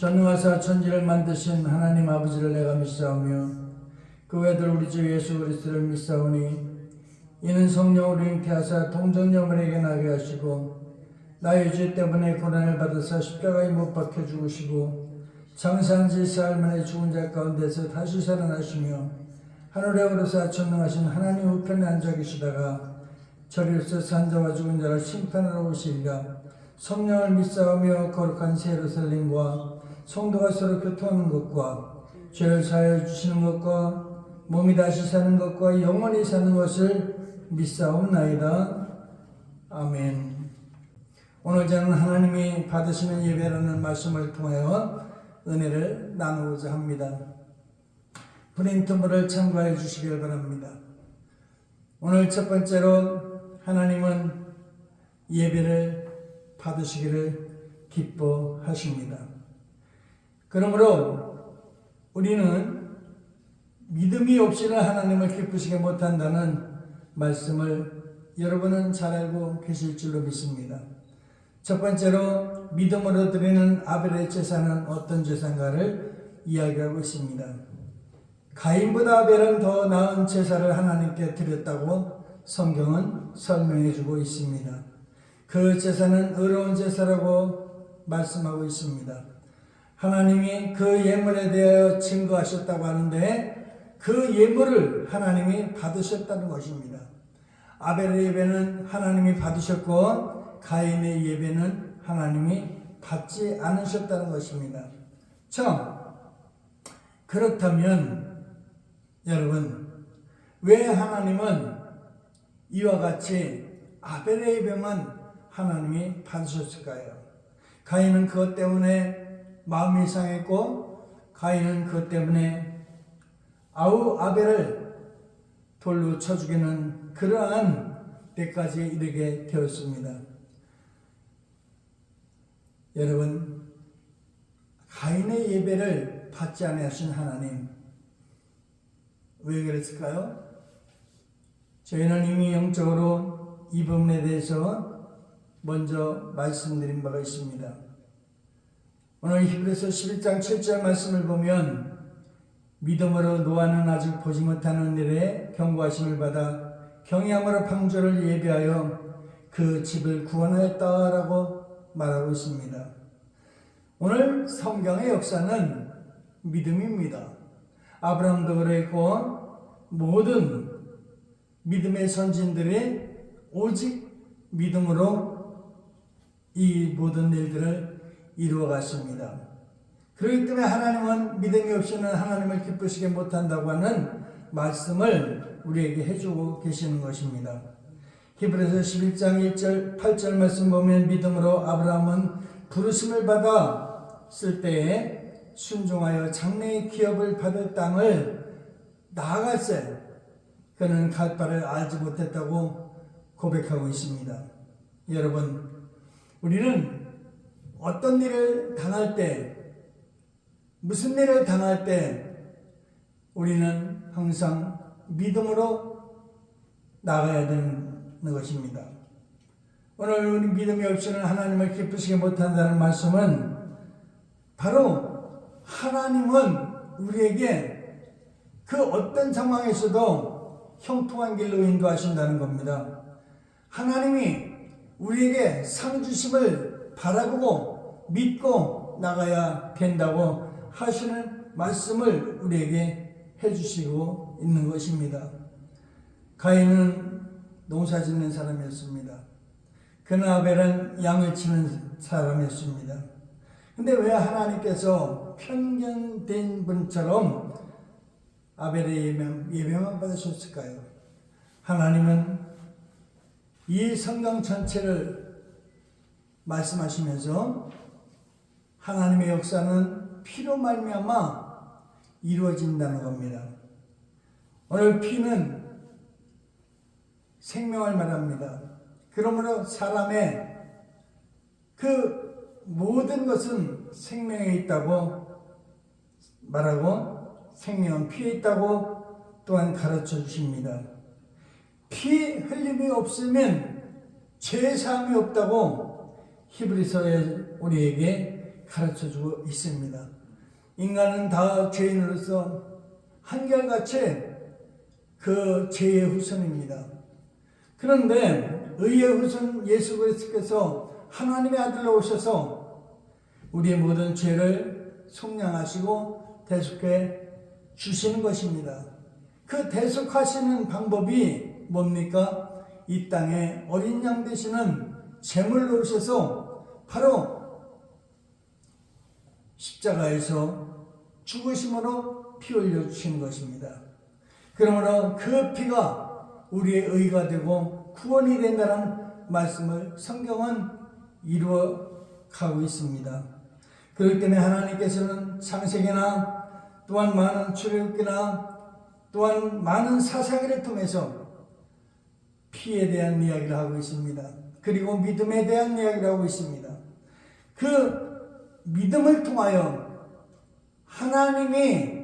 전능하사 천지를 만드신 하나님 아버지를 내가 믿사오며 그 외들 우리 주 예수 그리스도를 믿사오니 이는 성령으로 잉태하사 동정녀물에게 나게 하시고 나의 죄 때문에 고난을 받으사 십자가에 못 박혀 죽으시고 장사한 지 사흘 만에 죽은 자 가운데서 다시 살아나시며 하늘에 오르사 전능하신 하나님 우편에 앉아 계시다가 저리로서 산자와 죽은 자를 심판하러 오시리라. 성령을 믿사오며 거룩한 새 예루살렘과 성도가 서로 교통하는 것과 죄를 사하여 주시는 것과 몸이 다시 사는 것과 영원히 사는 것을 믿사옵나이다. 아멘. 오늘 저는 하나님이 받으시는 예배라는 말씀을 통하여 은혜를 나누고자 합니다. 프린트물을 참고해 주시길 바랍니다. 오늘 첫 번째로 하나님은 예배를 받으시기를 기뻐하십니다. 그러므로 우리는 믿음이 없이는 하나님을 기쁘시게 못한다는 말씀을 여러분은 잘 알고 계실 줄로 믿습니다. 첫 번째로 믿음으로 드리는 아벨의 제사는 어떤 제사인가를 이야기하고 있습니다. 가인보다 아벨은 더 나은 제사를 하나님께 드렸다고 성경은 설명해 주고 있습니다. 그 제사는 의로운 제사라고 말씀하고 있습니다. 하나님이 그 예물에 대하여 증거하셨다고 하는데 그 예물을 하나님이 받으셨다는 것입니다. 아벨의 예배는 하나님이 받으셨고 가인의 예배는 하나님이 받지 않으셨다는 것입니다. 참 그렇다면 여러분 왜 하나님은 이와 같이 아벨의 예배만 하나님이 받으셨을까요? 가인은 그것 때문에 마음이 상했고 가인은 그것 때문에 아우 아벨을 돌로 쳐 죽이는 그러한 때까지 이르게 되었습니다. 여러분 가인의 예배를 받지 않으신 하나님 왜 그랬을까요? 저희는 이미 영적으로 이 부분에 대해서 먼저 말씀드린 바가 있습니다. 오늘 히브리서 11장 7절 말씀을 보면 믿음으로 노아는 아직 보지 못하는 일에 경고하심을 받아 경외함으로 방주를 예비하여 그 집을 구원하였다라고 말하고 있습니다. 오늘 성경의 역사는 믿음입니다. 아브라함도 그랬고 모든 믿음의 선진들이 오직 믿음으로 이 모든 일들을 이루어 갔습니다. 그렇기 때문에 하나님은 믿음이 없이는 하나님을 기쁘시게 못한다고 하는 말씀을 우리에게 해주고 계시는 것입니다. 히브리서 11장 1절 8절 말씀 보면 믿음으로 아브라함은 부르심을 받았을 때에 순종하여 장래의 기업을 받을 땅을 나아갔어요. 그는 갈 바를 알지 못했다고 고백하고 있습니다. 여러분, 우리는 어떤 일을 당할 때, 무슨 일을 당할 때, 우리는 항상 믿음으로 나가야 되는 것입니다. 오늘 우리 믿음이 없이는 하나님을 기쁘시게 못한다는 말씀은 바로 하나님은 우리에게 그 어떤 상황에서도 형통한 길로 인도하신다는 겁니다. 하나님이 우리에게 상 주심을 바라보고 믿고 나가야 된다고 하시는 말씀을 우리에게 해주시고 있는 것입니다. 가인은 농사 짓는 사람이었습니다. 그나 아벨은 양을 치는 사람이었습니다. 근데 왜 하나님께서 편견된 분처럼 아벨의 예명, 예명만 받으셨을까요? 하나님은 이 성경 전체를 말씀하시면서 하나님의 역사는 피로 말미암아 이루어진다는 겁니다. 오늘 피는 생명을 말합니다. 그러므로 사람의 그 모든 것은 생명에 있다고 말하고 생명은 피에 있다고 또한 가르쳐 주십니다. 피 흘림이 없으면 죄 사함이 없다고 히브리서에 우리에게 가르쳐 주고 있습니다. 인간은 다 죄인으로서 한결같이 그 죄의 후손입니다. 그런데 의의 후손 예수 그리스도께서 하나님의 아들로 오셔서 우리의 모든 죄를 속량하시고 대속해 주시는 것입니다. 그 대속하시는 방법이 뭡니까? 이 땅에 어린 양 되시는 제물로 오셔서 바로 십자가에서 죽으심으로 피 흘려 주신 것입니다. 그러므로 그 피가 우리의 의가 되고 구원이 된다는 말씀을 성경은 이루어 가고 있습니다. 그렇기 때문에 하나님께서는 창세기나 또한 많은 출애굽기나 또한 많은 사사기를 통해서 피에 대한 이야기를 하고 있습니다. 그리고 믿음에 대한 이야기를 하고 있습니다. 그 믿음을 통하여 하나님이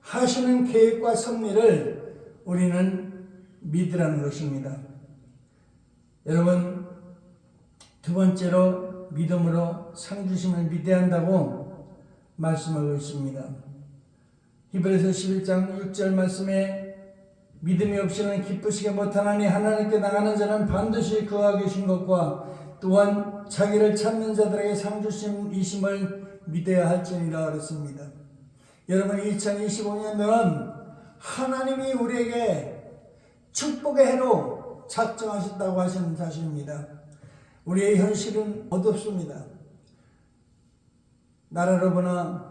하시는 계획과 섭리를 우리는 믿으라는 것입니다. 여러분, 두 번째로 믿음으로 상 주심을 믿어야 한다고 말씀하고 있습니다. 히브리서 11장 6절 말씀에 믿음이 없이는 기쁘시게 못하나니 하나님께 나가는 자는 반드시 그와 계신 것과 또한 자기를 찾는 자들에게 상 주심이심을 믿어야 할지니라 그랬습니다. 여러분 2025년도는 하나님이 우리에게 축복의 해로 작정하셨다고 하시는 사실입니다. 우리의 현실은 어둡습니다. 나라로 보나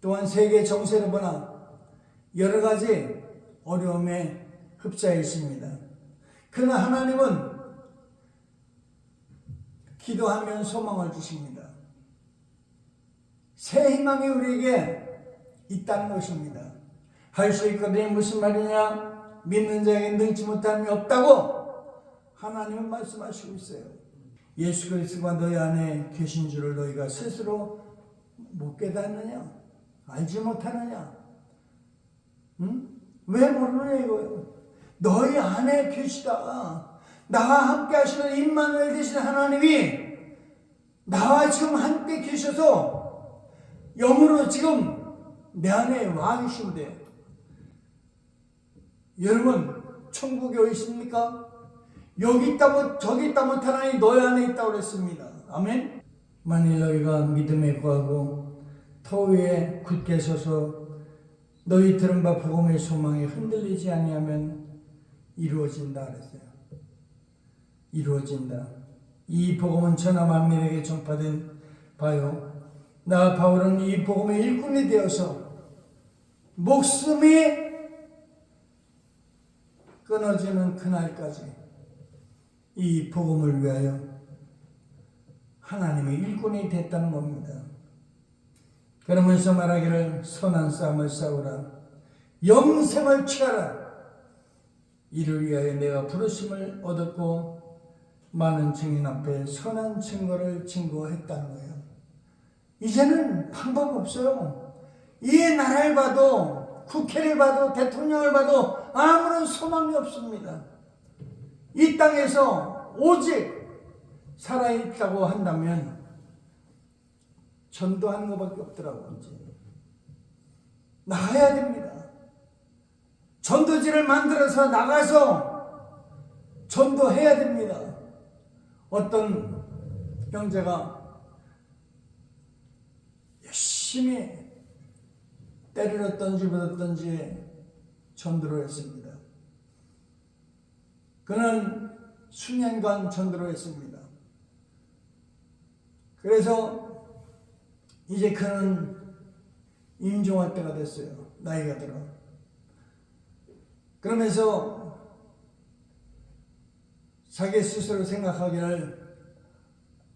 또한 세계 정세로 보나 여러 가지 어려움에 흡사해 있습니다. 그러나 하나님은 기도하면 소망을 주십니다. 새 희망이 우리에게 있다는 것입니다. 할 수 있거든요. 무슨 말이냐? 믿는 자에게 능치 못함이 없다고 하나님은 말씀하시고 있어요. 예수 그리스도가 너희 안에 계신 줄을 너희가 스스로 못 깨닫느냐? 알지 못하느냐? 응? 왜 모르느냐 이거예요. 너희 안에 계시다. 나와 함께 하시는 임마누엘 되신 하나님이 나와 지금 함께 계셔서 영으로 지금 내 안에 와 계신데 여러분 천국에 있습니까? 여기 있다 저기 있다 못하나니 너희 안에 있다고 그랬습니다. 아멘. 만일 너희가 믿음에 구하고 터 위에 굳게 서서 너희 들은 바 복음의 소망이 흔들리지 아니하면 이루어진다 그랬어요. 이루어진다. 이 복음은 천하 만민에게 전파된 바요. 나 바울은 이 복음의 일꾼이 되어서 목숨이 끊어지는 그날까지 이 복음을 위하여 하나님의 일꾼이 됐다는 겁니다. 그러면서 말하기를 선한 싸움을 싸우라. 영생을 취하라. 이를 위하여 내가 부르심을 얻었고 많은 증인 앞에 선한 증거를 증거했다는 거예요. 이제는 방법 없어요. 이 나라를 봐도 국회를 봐도 대통령을 봐도 아무런 소망이 없습니다. 이 땅에서 오직 살아있다고 한다면 전도하는 것밖에 없더라고요. 이제. 나가야 됩니다. 전도지를 만들어서 나가서 전도해야 됩니다. 어떤 형제가 열심히 때를 얻던지 받았던지 전도를 했습니다. 그는 수년간 전도를 했습니다. 그래서 이제 그는 임종할 때가 됐어요. 나이가 들어. 그러면서 자기 스스로 생각하기를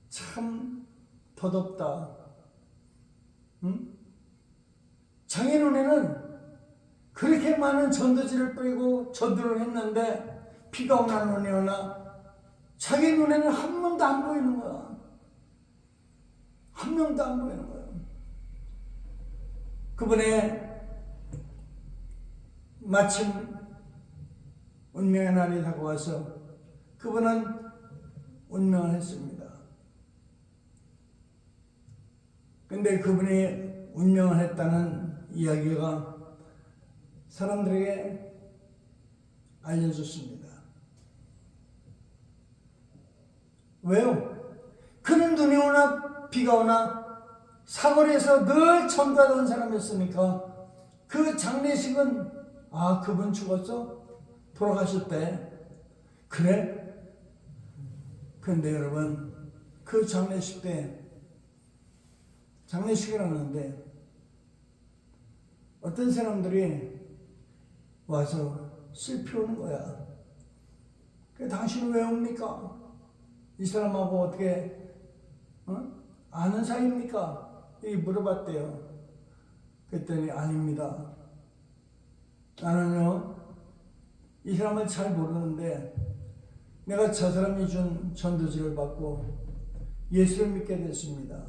참 더덥다. 응? 자기 눈에는 그렇게 많은 전도지를 뿌리고 전도를 했는데 비가 오나 눈이 오나 자기 눈에는 한 명도 안 보이는 거야. 한 명도 안 보이는 거야. 그분의 마침 운명의 날이 다가와서 그분은 운명을 했습니다. 근데 그분이 운명을 했다는 이야기가 사람들에게 알려졌습니다. 왜요? 그는 눈이 오나 비가 오나 사거리에서 늘 전도하던 사람이었으니까 그 장례식은 아 그분 죽었어? 돌아가셨대. 그래? 근데 여러분 그 장례식 때 장례식을 하는데 어떤 사람들이 와서 슬피 오는 거야. 그 당신은 왜 옵니까? 이 사람하고 어떻게 어? 아는 사이입니까? 이 물어봤대요. 그랬더니 아닙니다. 나는요 이 사람을 잘 모르는데 내가 저 사람이 준 전도지를 받고 예수를 믿게 됐습니다.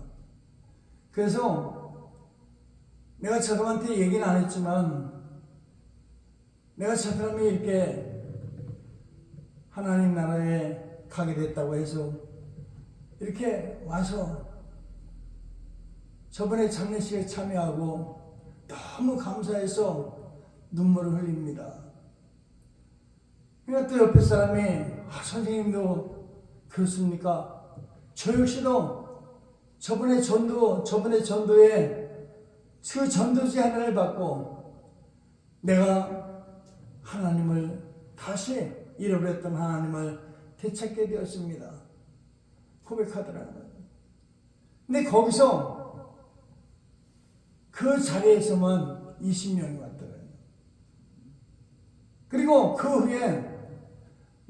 그래서 내가 저 사람한테 얘기는 안 했지만 내가 저 사람이 이렇게 하나님 나라에 가게 됐다고 해서 이렇게 와서 저번에 장례식에 참여하고 너무 감사해서 눈물을 흘립니다. 그러니까 또 옆에 사람이 아, 선생님도 그렇습니까? 저 역시도 저번에 전도 저번에 전도에 그 전도지 하나를 받고 내가 하나님을 다시 잃어버렸던 하나님을 되찾게 되었습니다. 고백하더라고요. 근데 거기서 그 자리에서만 20명이 왔더라고요. 그리고 그 후에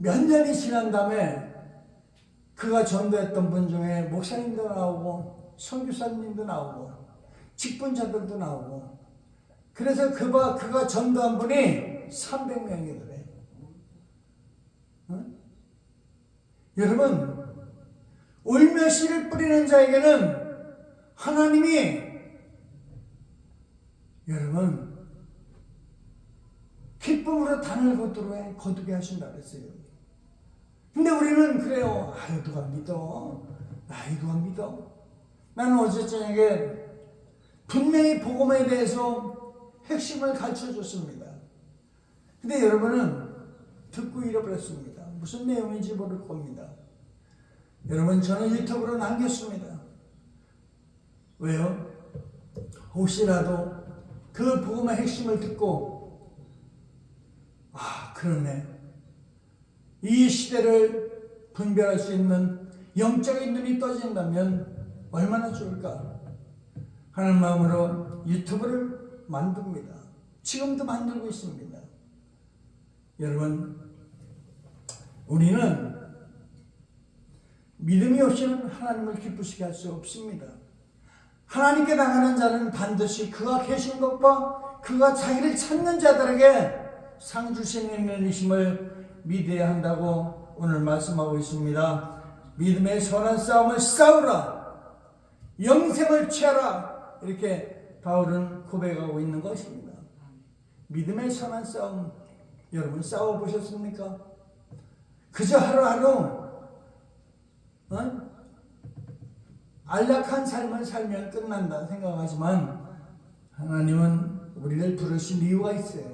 몇 년이 지난 다음에 그가 전도했던 분 중에 목사님도 나오고 선교사님도 나오고 직분자들도 나오고 그래서 그가 그가 전도한 분이 300명이더래. 어? 여러분 울며 씨를 뿌리는 자에게는 하나님이 여러분 기쁨으로 단을 거두게 하신다 그랬어요. 근데 우리는 그래요. 아유 누가 믿어? 아이 누가 믿어? 나는 어제 저녁에 분명히 복음에 대해서 핵심을 가르쳐 줬습니다. 근데 여러분은 듣고 잃어버렸습니다. 무슨 내용인지 모를 겁니다. 여러분 저는 유튜브로 남겼습니다. 왜요? 혹시라도 그 복음의 핵심을 듣고 아 그러네 이 시대를 분별할 수 있는 영적인 눈이 떠진다면 얼마나 좋을까 하는 마음으로 유튜브를 만듭니다. 지금도 만들고 있습니다. 여러분 우리는 믿음이 없이는 하나님을 기쁘시게 할 수 없습니다. 하나님께 나가는 자는 반드시 그가 계신 것과 그가 자기를 찾는 자들에게 상 주시는 이심을 믿어야 한다고 오늘 말씀하고 있습니다. 믿음의 선한 싸움을 싸우라. 영생을 취하라. 이렇게 바울은 고백하고 있는 것입니다. 믿음의 선한 싸움 여러분 싸워 보셨습니까? 그저 하루하루 어? 안락한 삶을 살면 끝난다 생각하지만 하나님은 우리를 부르신 이유가 있어요.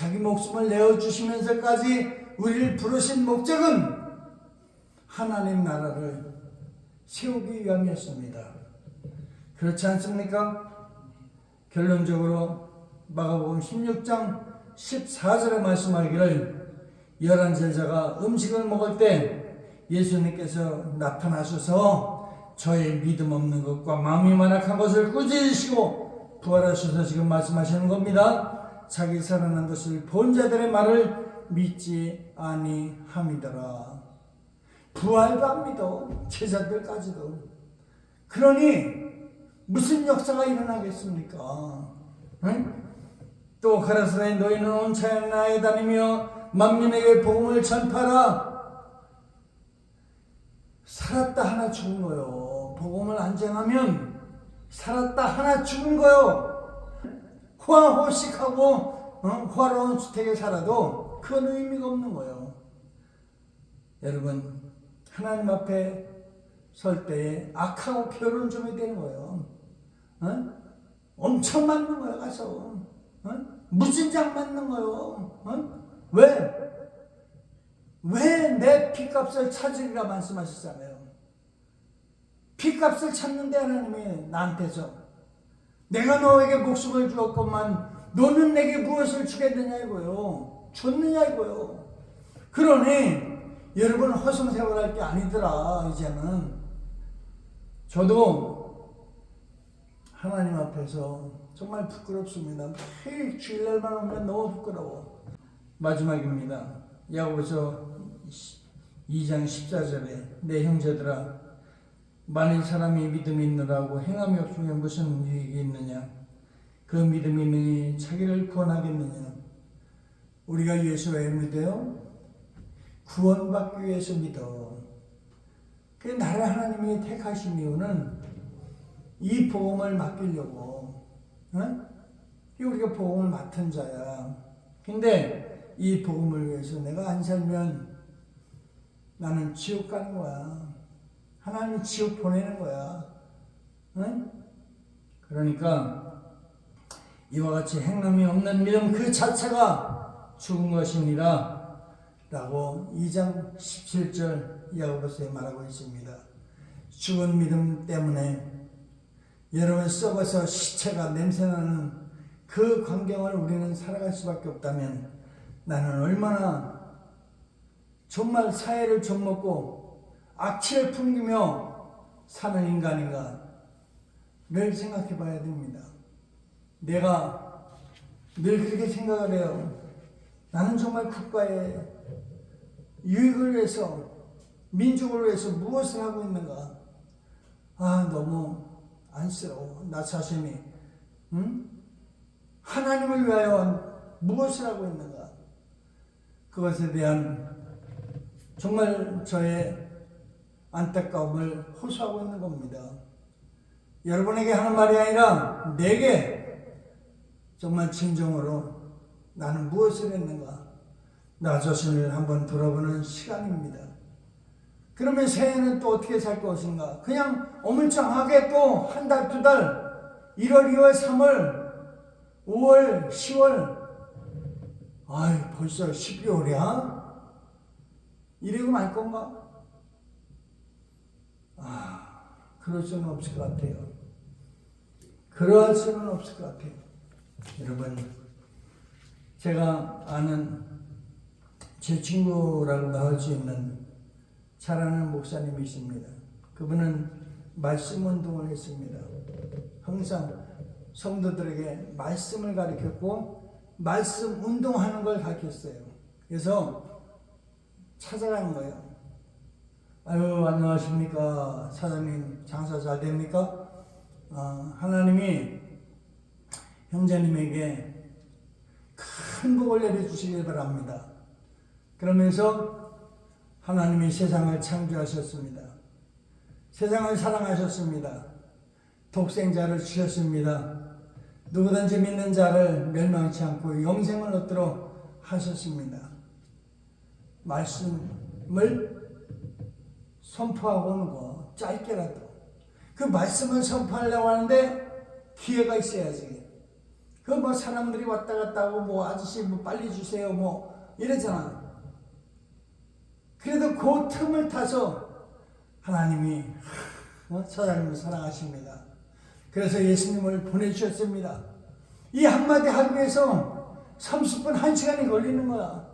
자기 목숨을 내어주시면서까지 우리를 부르신 목적은 하나님 나라를 세우기 위함이었습니다. 그렇지 않습니까? 결론적으로 마가복음 16장 14절에 말씀하기를 열한 제자가 음식을 먹을 때 예수님께서 나타나셔서 저의 믿음 없는 것과 마음이 만악한 것을 꾸짖으시고 부활하셔서 지금 말씀하시는 겁니다. 자기 살아난 것을 본 자들의 말을 믿지 아니함이더라. 부활도 안 믿어 제자들까지도. 그러니 무슨 역사가 일어나겠습니까? 응? 또 가라사대 너희는 온 차양 나에 다니며 만민에게 복음을 전파라. 살았다 하나 죽은 거요. 복음을 안 전하면 살았다 하나 죽은 거요. 호화호식하고 어? 호화로운 주택에 살아도 그건 의미가 없는 거예요. 여러분 하나님 앞에 설 때에 악하고 결혼 좀 해야 되는 거예요. 어? 엄청 맞는 거야 가서 어? 무진장 맞는 거요. 어? 왜? 왜 내 피값을 찾으리라 말씀하셨잖아요. 피값을 찾는데 하나님이 나한테서 내가 너에게 목숨을 주었건만 너는 내게 무엇을 주겠느냐 이거요. 줬느냐 이거요. 그러니 여러분 허송세월할 게 아니더라 이제는 저도 하나님 앞에서 정말 부끄럽습니다. 매일 주일날만 오면 너무 부끄러워. 마지막입니다. 야고보서 2장 14절에 내 형제들아 만일 사람이 믿음이 있느라고 행함이 없으면 무슨 유익이 있느냐? 그 믿음이 있느니 자기를 구원하겠느냐? 우리가 예수 왜 믿어요? 구원받기 위해서 믿어. 그 나를 하나님이 택하신 이유는 이 복음을 맡기려고 어? 우리가 복음을 맡은 자야. 근데 이 복음을 위해서 내가 안 살면 나는 지옥 가는 거야 하나님이 지옥 보내는 거야. 응? 그러니까 이와 같이 행함이 없는 믿음 그 자체가 죽은 것이니라 라고 2장 17절 야고보서에 말하고 있습니다. 죽은 믿음 때문에 여러분 썩어서 시체가 냄새나는 그 광경을 우리는 살아갈 수밖에 없다면 나는 얼마나 정말 사회를 좀먹고 악취를 풍기며 사는 인간인가를 생각해 봐야 됩니다. 내가 늘 그렇게 생각을 해요. 나는 정말 국가의 유익을 위해서, 민족을 위해서 무엇을 하고 있는가? 아, 너무 안쓰러워. 나 자신이. 응? 하나님을 위하여 무엇을 하고 있는가? 그것에 대한 정말 저의 안타까움을 호소하고 있는 겁니다. 여러분에게 하는 말이 아니라 내게 정말 진정으로 나는 무엇을 했는가 나 자신을 한번 돌아보는 시간입니다. 그러면 새해는 또 어떻게 살 것인가? 그냥 어물쩡하게 또 한 달, 두 달, 1월, 2월, 3월, 5월, 10월, 아이, 벌써 12월이야? 이러고 말 건가? 아, 그럴 수는 없을 것 같아요. 그러할 수는 없을 것 같아요. 여러분, 제가 아는 제 친구라고 나올 수 있는 잘 아는 목사님이 있습니다. 그분은 말씀 운동을 했습니다. 항상 성도들에게 말씀을 가르쳤고, 말씀 운동하는 걸 가르쳤어요. 그래서 찾아간 거예요. 아유 안녕하십니까 사장님 장사 잘 됩니까? 어, 하나님이 형제님에게 큰 복을 내려주시길 바랍니다. 그러면서 하나님이 세상을 창조하셨습니다. 세상을 사랑하셨습니다. 독생자를 주셨습니다. 누구든지 믿는 자를 멸망치 않고 영생을 얻도록 하셨습니다. 말씀을 선포하고 오는 거 짧게라도. 그 말씀을 선포하려고 하는데 기회가 있어야지. 그 뭐 사람들이 왔다 갔다 하고 뭐 아저씨 뭐 빨리 주세요 뭐 이러잖아. 그래도 그 틈을 타서 하나님이 어? 사장님을 사랑하십니다. 그래서 예수님을 보내주셨습니다. 이 한마디 하기 위해서 30분 1시간이 걸리는 거야.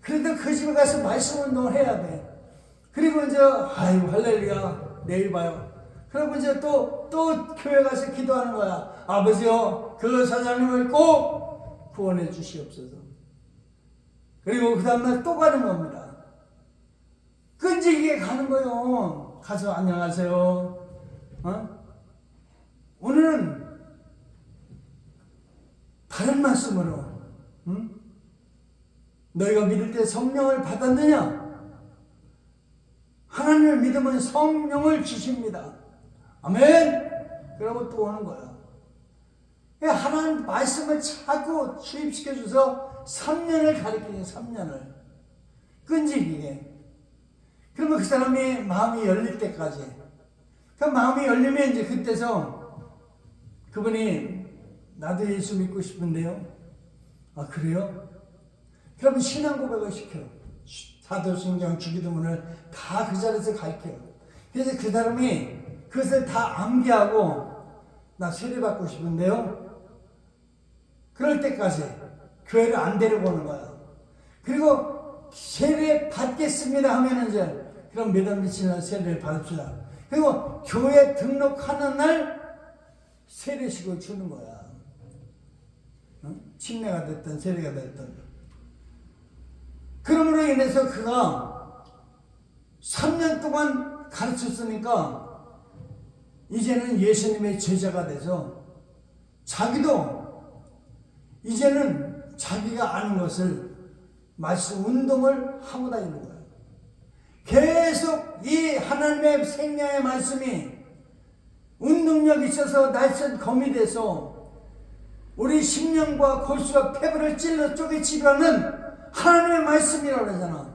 그래도 그 집에 가서 말씀 운동을 해야 돼 그리고 이제 아유 할렐루야 내일 봐요. 그리고 이제 또 또 교회 가서 기도하는 거야. 아버지요 그 사장님을 꼭 구원해 주시옵소서. 그리고 그 다음날 또 가는 겁니다. 끈질기게 가는 거요. 가서 안녕하세요. 어? 오늘은 다른 말씀으로 응? 너희가 믿을 때 성령을 받았느냐? 하나님을 믿으면 성령을 주십니다. 아멘! 그러고 또 오는 거야. 하나님 말씀을 자꾸 주입시켜 줘서 3년을 가르치는 3년을. 끈질기게. 그러면 그 사람이 마음이 열릴 때까지 그 마음이 열리면 이제 그때서 그분이 나도 예수 믿고 싶은데요. 아 그래요? 그러면 신앙 고백을 시켜. 사도신경 주기도문을 다 그 자리에서 가르쳐요. 그래서 그 사람이 그것을 다 암기하고 나 세례 받고 싶은데요. 그럴 때까지 교회를 안 데려오는 거야. 그리고 세례 받겠습니다 하면 이제 그럼 몇월 며칠 날 세례를 받읍시다. 그리고 교회 등록하는 날 세례식을 주는 거야. 응? 침례가 됐든 세례가 됐든. 그러므로 인해서 그가 3년 동안 가르쳤으니까 이제는 예수님의 제자가 돼서 자기도 이제는 자기가 아는 것을 말씀 운동을 하고 다니는 거예요. 계속 이 하나님의 생명의 말씀이 운동력 있어서 날쌘 검이 돼서 우리 심령과 골수와 폐부를 찔러 쪼개치려는 하나님의 말씀이라고 그러잖아.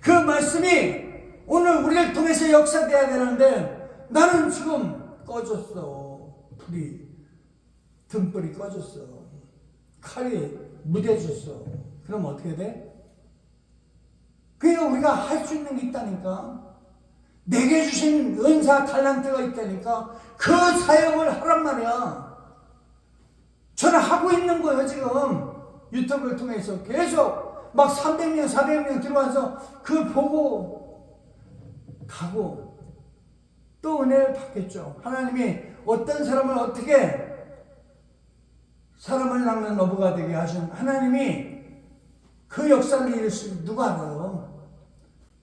그 말씀이 오늘 우리를 통해서 역사돼야 되는데 나는 지금 꺼졌어. 불이 등불이 꺼졌어. 칼이 무뎌졌어. 그럼 어떻게 돼? 그러니까 우리가 할 수 있는 게 있다니까. 내게 주신 은사 탈란트가 있다니까. 그 사역을 하란 말이야. 저는 하고 있는 거예요, 지금. 유튜브를 통해서 계속 막 300명, 400명 들어와서 그 보고 가고 또 은혜를 받겠죠. 하나님이 어떤 사람을 어떻게 사람을 낚는 어부가 되게 하신 하나님이 그 역사를 이룰 수 누가 알아요?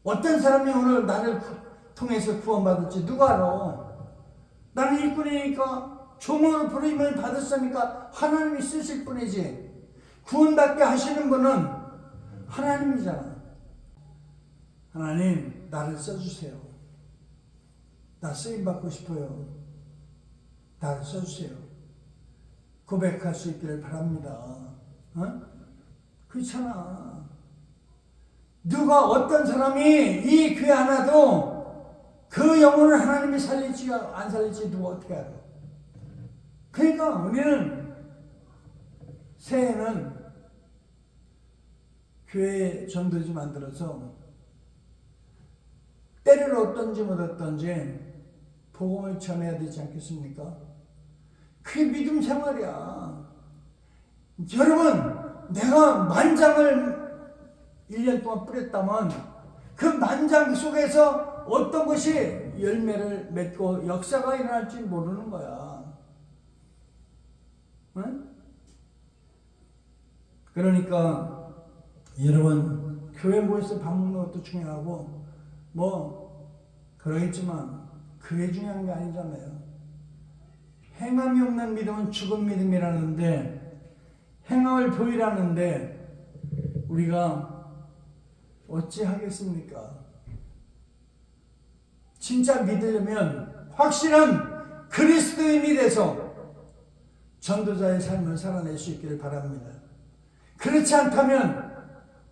어떤 사람이 오늘 나를 구- 통해서 구원받을지 누가 알아? 나는 일꾼이니까 종으로 부르임을 받았으니까 하나님이 쓰실 뿐이지 구원받게 하시는 분은 하나님이잖아. 하나님 나를 써주세요. 나 쓰임 받고 싶어요. 나를 써주세요. 고백할 수 있기를 바랍니다. 어? 그렇잖아. 누가 어떤 사람이 이 교회 하나도 그 영혼을 하나님이 살릴지 안 살릴지 누가 어떻게 알아? 그러니까 우리는 새해는 교회 전도지 만들어서 때를 얻든지 못 얻든지 복음을 전해야 되지 않겠습니까? 그게 믿음 생활이야. 여러분, 내가 만장을 1년 동안 뿌렸다면 그 만장 속에서 어떤 것이 열매를 맺고 역사가 일어날지 모르는 거야. 응? 그러니까 여러분 교회 모여서 밥 먹는 것도 중요하고 뭐 그러겠지만 그게 중요한 게 아니잖아요. 행함이 없는 믿음은 죽은 믿음이라는데 행함을 보이라는데 우리가 어찌 하겠습니까? 진짜 믿으려면 확실한 그리스도인이 돼서 전도자의 삶을 살아낼 수 있기를 바랍니다. 그렇지 않다면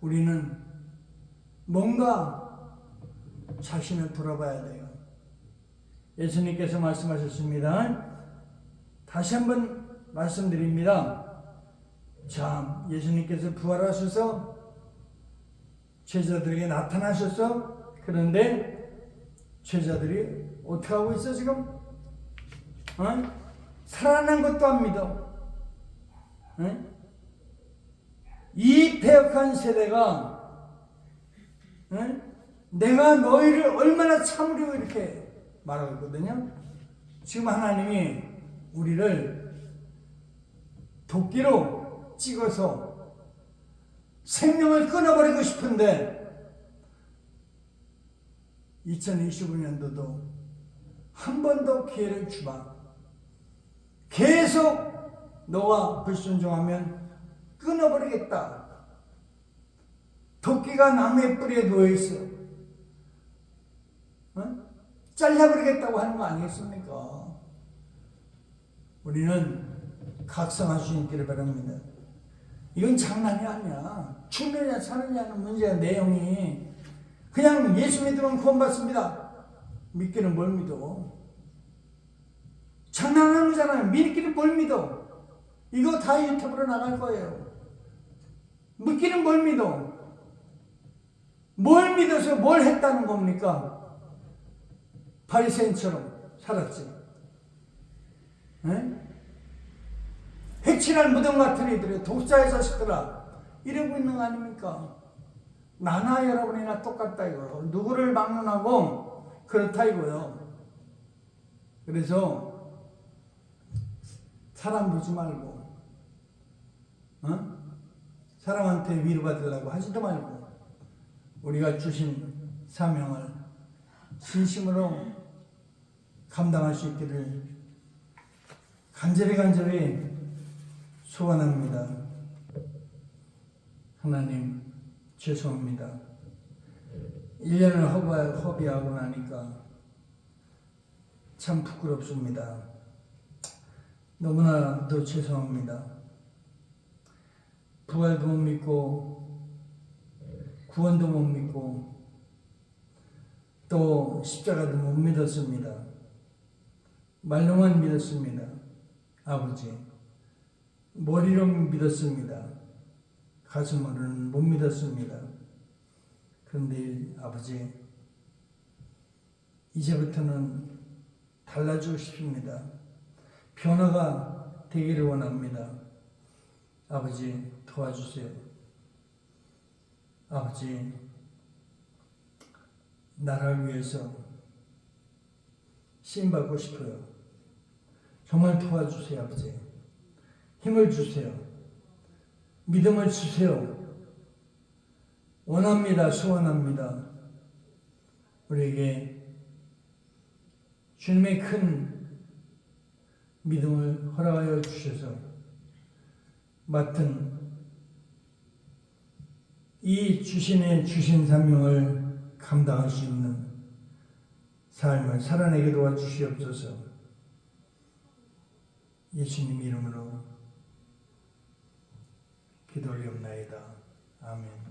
우리는 뭔가 자신을 돌아봐야 돼요. 예수님께서 말씀하셨습니다. 다시 한번 말씀드립니다. 자, 예수님께서 부활하셔서 제자들에게 나타나셔서 그런데 제자들이 어떻게 하고 있어 지금? 어? 살아난 것도 안 믿어. 어? 이 배역한 세대가 어? 내가 너희를 얼마나 참으려고 이렇게 말하고 있거든요. 지금 하나님이 우리를 도끼로 찍어서 생명을 끊어버리고 싶은데 2025년도도 한 번 더 기회를 주마. 계속 너와 불순종하면 끊어버리겠다. 도끼가 나무의 뿌리에 누워있어. 어? 잘라버리겠다고 하는 거 아니겠습니까? 우리는 각성할 수 있기를 바랍니다. 이건 장난이 아니야. 죽느냐 사느냐는 문제야 내용이. 그냥 예수 믿으면 구원받습니다. 믿기는 뭘 믿어? 장난하는 거잖아요. 믿기는 뭘 믿어? 이거 다 유튜브로 나갈 거예요. 믿기는 뭘 믿어? 뭘 믿어서 뭘 했다는 겁니까? 바리새인처럼 살았지. 에? 해치날 무덤 같은 이들이 독자의 자식들아 이러고 있는 거 아닙니까? 나나 여러분이나 똑같다 이거요. 누구를 막론하고 그렇다 이거요. 그래서 사람 보지 말고, 어? 사람한테 위로받으려고 하지도 말고, 우리가 주신 사명을 진심으로 감당할 수 있기를 간절히 간절히 소원합니다. 하나님, 죄송합니다. 1년을 허비, 허비하고 나니까 참 부끄럽습니다. 너무나도 죄송합니다. 부활도 못 믿고 구원도 못 믿고 또 십자가도 못 믿었습니다. 말로만 믿었습니다. 아버지 머리로 믿었습니다. 가슴으로는 못 믿었습니다. 그런데 아버지 이제부터는 달라지고 싶습니다. 변화가 되기를 원합니다. 아버지 도와주세요. 아버지 나라를 위해서 쓰임 받고 싶어요. 정말 도와주세요, 아버지. 힘을 주세요. 믿음을 주세요. 원합니다. 소원합니다. 우리에게 주님의 큰 믿음을 허락하여 주셔서 맡은 이 주신의 주신 사명을 감당할 수 있는 삶을 살아내게 도와주시옵소서 예수님 이름으로 기도 올리옵나이다. 아멘.